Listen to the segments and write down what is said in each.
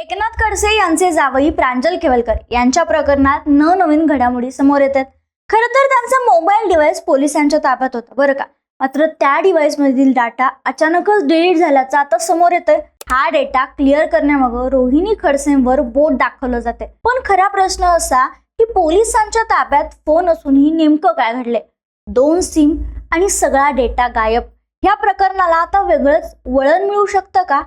एकनाथ खडसे यांचे जावई प्रांजल केवलकर यांच्या प्रकरणात न नवीन घडामोडी समोर येतात. खर तर त्यांचा मोबाईल डिव्हाइस पोलिसांच्या ताब्यात होता बरं का? मात्र त्या डिव्हाइस मधील डाटा अचानकच डिलीट झाल्याचं आता समोर येतोय. हा डेटा क्लिअर करण्यामागं रोहिणी खडसेंवर बोट दाखवलं जाते पण खरा प्रश्न असा की पोलिसांच्या ताब्यात फोन असूनही नेमकं काय घडले दोन सिम आणि सगळा डेटा गायब. ह्या प्रकरणाला आता वेगळंच वळण मिळू शकतं का?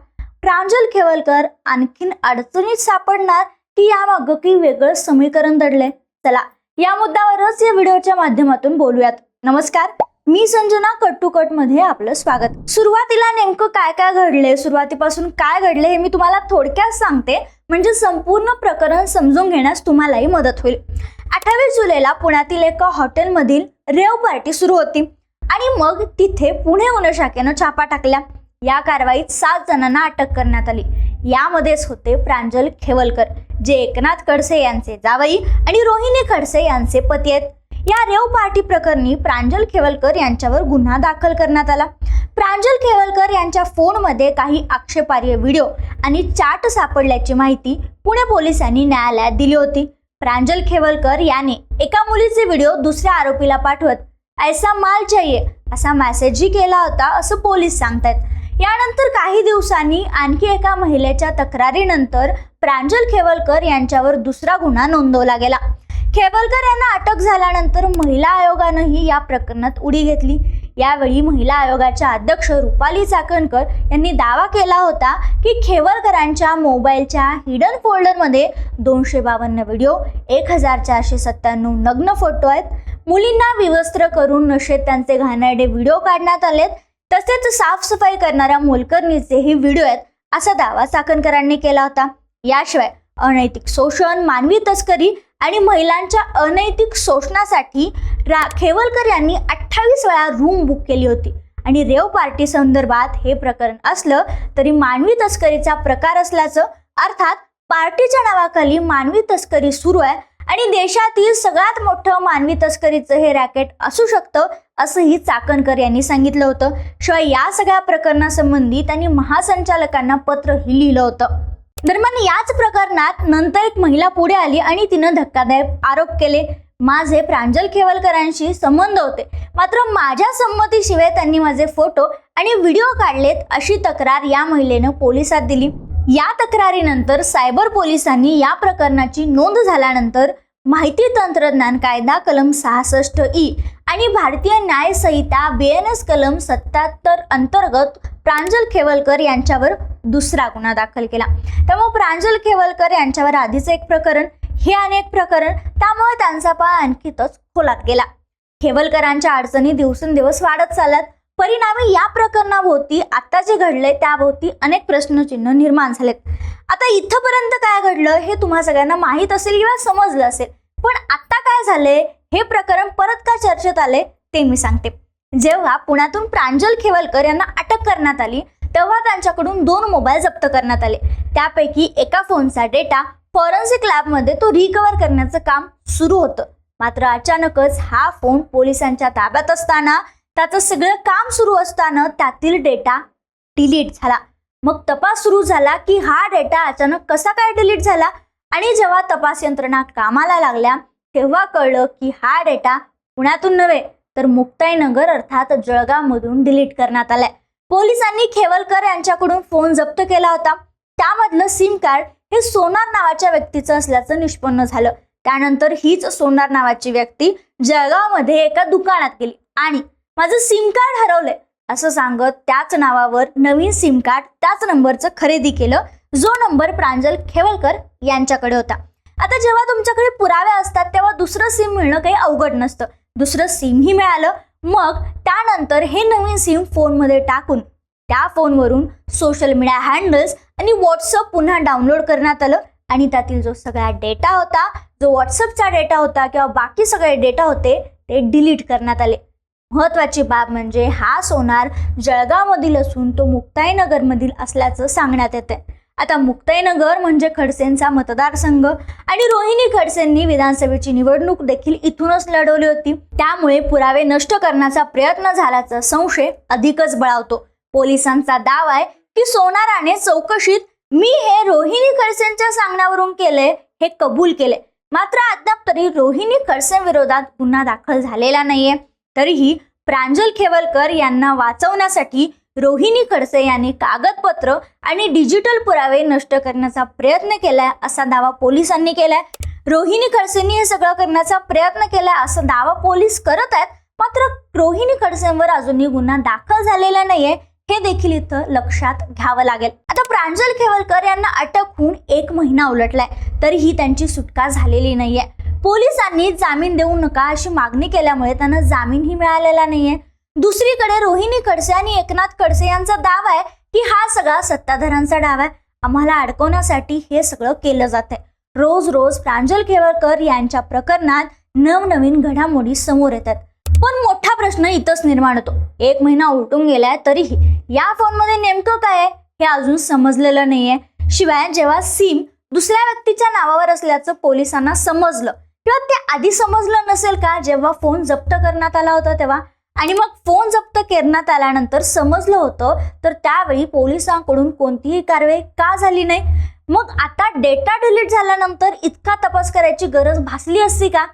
प्रांजल खेवलकर आणखीन अडचणीत सापडणार की यामागं काही वेगळं समीकरण दडलंय. चला या मुद्द्यावरच या व्हिडिओच्या माध्यमातून बोलूयात. नमस्कार मी संजना कट टू कटमध्ये आपलं स्वागत. सुरुवातीला नेमकं काय काय घडले सुरुवातीपासून काय घडले हे मी तुम्हाला थोडक्यात सांगते. म्हणजे संपूर्ण प्रकरण समजून घेण्यास तुम्हालाही मदत होईल. अठ्ठावीस जुलैला पुण्यातील एका हॉटेलमधील रेव पार्टी सुरू होती. आणि मग तिथे पुणे गुन्हे शाखेनं छापा टाकल्या. या कारवाईत सात जणांना अटक करण्यात आली. यामध्येच होते प्रांजल खेवलकर जे एकनाथ खडसे यांचे जावई आणि रोहिणी खडसे यांचे पती आहेत. या रेव पार्टी प्रकरणी प्रांजल खेवलकर यांच्यावर गुन्हा दाखल करण्यात आला. प्रांजल खेवलकर यांच्या फोनमध्ये काही आक्षेपार्ह व्हिडिओ आणि चाट सापडल्याची माहिती पुणे पोलिसांनी न्यायालयात दिली होती. प्रांजल खेवलकर याने एका मुलीचे व्हिडिओ दुसऱ्या आरोपीला पाठवत ऐसा माल चाहिए असा मेसेजही केला होता असं पोलीस सांगतायत. यानंतर काही दिवसांनी आणखी एका महिलेच्या तक्रारीनंतर प्रांजल खेवलकर यांच्यावर दुसरा गुन्हा नोंदवला गेला. खेवलकर यांना अटक झाल्यानंतर महिला आयोगानंही या प्रकरणात उडी घेतली. यावेळी महिला आयोगाच्या अध्यक्ष रुपाली चाकणकर यांनी दावा केला होता की खेवलकरांच्या मोबाईलच्या हिडन फोल्डरमध्ये दोनशे बावन्न व्हिडिओ एक हजार चारशे सत्त्याण्णव नग्न फोटो आहेत. मुलींना विवस्त्र करून नशेत त्यांचे घाणेरडे व्हिडिओ काढण्यात आलेत. तसेच साफसफाई करणाऱ्या मोलकरणीचेही व्हिडिओ आहेत असा दावा चाकणकरांनी केला होता. याशिवाय अनैतिक शोषण मानवी तस्करी आणि महिलांच्या अनैतिक शोषणासाठी रा खेवलकर यांनी अठ्ठावीस वेळा रूम बुक केली होती. आणि रेव पार्टी संदर्भात हे प्रकरण असलं तरी मानवी तस्करीचा प्रकार असल्याचं अर्थात पार्टीच्या नावाखाली मानवी तस्करी सुरू आहे आणि देशातील सगळ्यात मोठं मानवी तस्करीचं हे रॅकेट असू शकतं असंही चाकणकर यांनी सांगितलं होतं. शिवाय या सगळ्या प्रकरणासंबंधी त्यांनी महासंचालकांना पत्रही लिहिलं होतं. दरम्यान याच प्रकरणात नंतर एक महिला पुढे आली आणि तिनं धक्कादायक आरोप केले. माझे प्रांजल खेवलकरांशी संबंध होते. मात्र माझ्या संमतीशिवाय त्यांनी माझे फोटो आणि व्हिडिओ काढलेत अशी तक्रार या महिलेनं पोलिसात दिली. या तक्रारीनंतर सायबर पोलिसांनी या प्रकरणाची नोंद झाल्यानंतर माहिती तंत्रज्ञान कायदा कलम सहासष्ट ई आणि भारतीय न्याय संहिता बी एन एस कलम सत्याहत्तर अंतर्गत प्रांजल खेवलकर यांच्यावर दुसरा गुन्हा दाखल केला. त्यामुळे प्रांजल खेवलकर यांच्यावर आधीच एक प्रकरण हे अनेक प्रकरण त्यामुळे त्यांचा पाय आणखीतच खोलात गेला. खेवलकरांच्या अडचणी दिवसेंदिवस वाढत चालत परिणामी या प्रकरणाभोवती आता जे घडलंय त्याभोवती अनेक प्रश्नचिन्ह निर्माण झालेत. आता इथंपर्यंत काय घडलं हे तुम्हा सगळ्यांना माहीत असेल किंवा समजलं असेल पण आता काय झालंय हे प्रकरण परत का चर्चेत आले ते मी सांगते. जेव्हा पुण्यातून प्रांजल खेवलकर यांना अटक करण्यात आली तेव्हा त्यांच्याकडून दोन मोबाईल जप्त करण्यात आले. त्यापैकी एका फोनचा डेटा फॉरेन्सिक लॅबमध्ये तो रिकवर करण्याचं काम सुरू होतं. मात्र अचानकच हा फोन पोलिसांच्या ताब्यात असताना त्याचं सगळं काम सुरू असताना त्यातील डेटा डिलीट झाला. मग तपास सुरू झाला की हा डेटा अचानक कसा काय डिलीट झाला आणि जेव्हा तपास यंत्रणा कामाला लागल्या तेव्हा कळलं की हा डेटा पुण्यातून नव्हे तर मुक्ताईनगर अर्थात जळगावमधून डिलीट करण्यात आलाय. पोलिसांनी खेवलकर यांच्याकडून फोन जप्त केला होता. त्यामधलं सिम कार्ड हे सोनार नावाच्या व्यक्तीचं असल्याचं निष्पन्न झालं. त्यानंतर हीच सोनार नावाची व्यक्ती जळगावमध्ये एका दुकानात गेली आणि माझं सिम कार्ड हरवलंय. असं सांगत त्याच नावावर नवीन सिम कार्ड त्याच नंबरचं खरेदी केलं. जो नंबर प्रांजल खेवलकर यांच्याकडे होता. आता जेव्हा तुमच्याकडे पुरावे असतात तेव्हा दुसरं सिम मिळणं काही अवघड नसतं. दुसरं सिमही मिळालं. मग त्यानंतर हे नवीन सिम फोनमध्ये टाकून त्या फोनवरून सोशल मीडिया हँडल्स आणि व्हॉट्सअप पुन्हा डाउनलोड करण्यात आलं. आणि त्यातील जो सगळा डेटा होता जो व्हॉट्सअपचा डेटा होता किंवा बाकी सगळे डेटा होते ते डिलीट करण्यात आले. महत्त्वाची बाब म्हणजे हा सोनार जळगावमधील असून तो मुक्ताईनगरमधील असल्याचं सांगण्यात येते आता मुक्ताईनगर म्हणजे खडसेंचा मतदारसंघ आणि रोहिणी खडसेंनी विधानसभेची निवडणूक देखील इथूनच लढवली होती. त्यामुळे पुरावे नष्ट करण्याचा प्रयत्न झाल्याचा संशय अधिकच बळावतो. पोलिसांचा दावा आहे की सोनाराने चौकशीत मी हे रोहिणी खडसेंच्या सांगण्यावरून केले हे कबूल केले मात्र अद्याप तरी रोहिणी खडसे विरोधात गुन्हा दाखल झालेला नाहीये. तरीही प्रांजल खेवलकर यांना वाचवण्यासाठी रोहिणी खडसे यांनी कागदपत्र आणि डिजिटल पुरावे नष्ट करण्याचा प्रयत्न केलाय असा दावा पोलिसांनी केलाय. रोहिणी खडसेंनी हे सगळं करण्याचा प्रयत्न केलाय असा दावा पोलीस करत आहेत. मात्र रोहिणी खडसेंवर अजूनही गुन्हा दाखल झालेला नाहीये. हे देखील इथं लक्षात घ्यावं लागेल. आता प्रांजल खेवलकर यांना अटक होऊन एक महिना उलटलाय. तरीही त्यांची सुटका झालेली नाहीये. पोलिसांनी जामीन देऊ नका अशी मागणी केल्यामुळे त्यांना जामीनही मिळालेला नाहीये. दुसरीकडे रोहिणी खडसे आणि एकनाथ खडसे यांचा दावा आहे की हा सगळा सत्ताधाऱ्यांचा डाव आहे. आम्हाला अडकवण्यासाठी हे सगळं केलं जात आहे रोज रोज प्रांजल खेवळकर यांच्या प्रकरणात नवनवीन घडामोडी समोर येतात. पण मोठा प्रश्न इथंच निर्माण होतो. एक महिना उलटून गेलाय तरीही या फोनमध्ये नेमकं काय हे अजून समजलेलं नाहीये. शिवाय जेव्हा सिम दुसऱ्या व्यक्तीच्या नावावर असल्याचं पोलिसांना समजलं किंवा ते आधी समजलं नसेल का जेव्हा फोन जप्त करण्यात आला होता तेव्हा? आणि मग फोन जप्त करण्यात आल्यानंतर समजलं होतं तर त्यावेळी पोलिसांकडून कोणतीही कारवाई का झाली नाही? मग आता डेटा डिलीट झाल्यानंतर इतका तपास करायची गरज भासली असती का?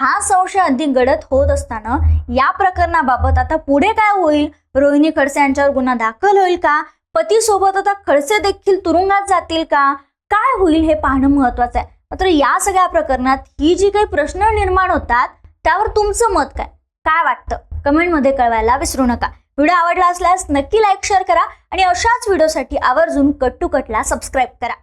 हा संशय अधिक गडद होत असताना या प्रकरणाबाबत आता पुढे काय होईल? रोहिणी खडसे यांच्यावर गुन्हा दाखल होईल का? पतीसोबत आता खडसे देखील तुरुंगात जातील का? काय होईल हे पाहणं महत्वाचं आहे. मात्र या सगळ्या प्रकरणात ही जी काही प्रश्न निर्माण होतात त्यावर तुमचं मत काय? काय वाटतं? कमेंटमध्ये कळवायला विसरू नका. व्हिडिओ आवडला असल्यास नक्की लाईक शेअर करा आणि अशाच व्हिडिओसाठी आवर्जून कट टू कटला सबस्क्राईब करा.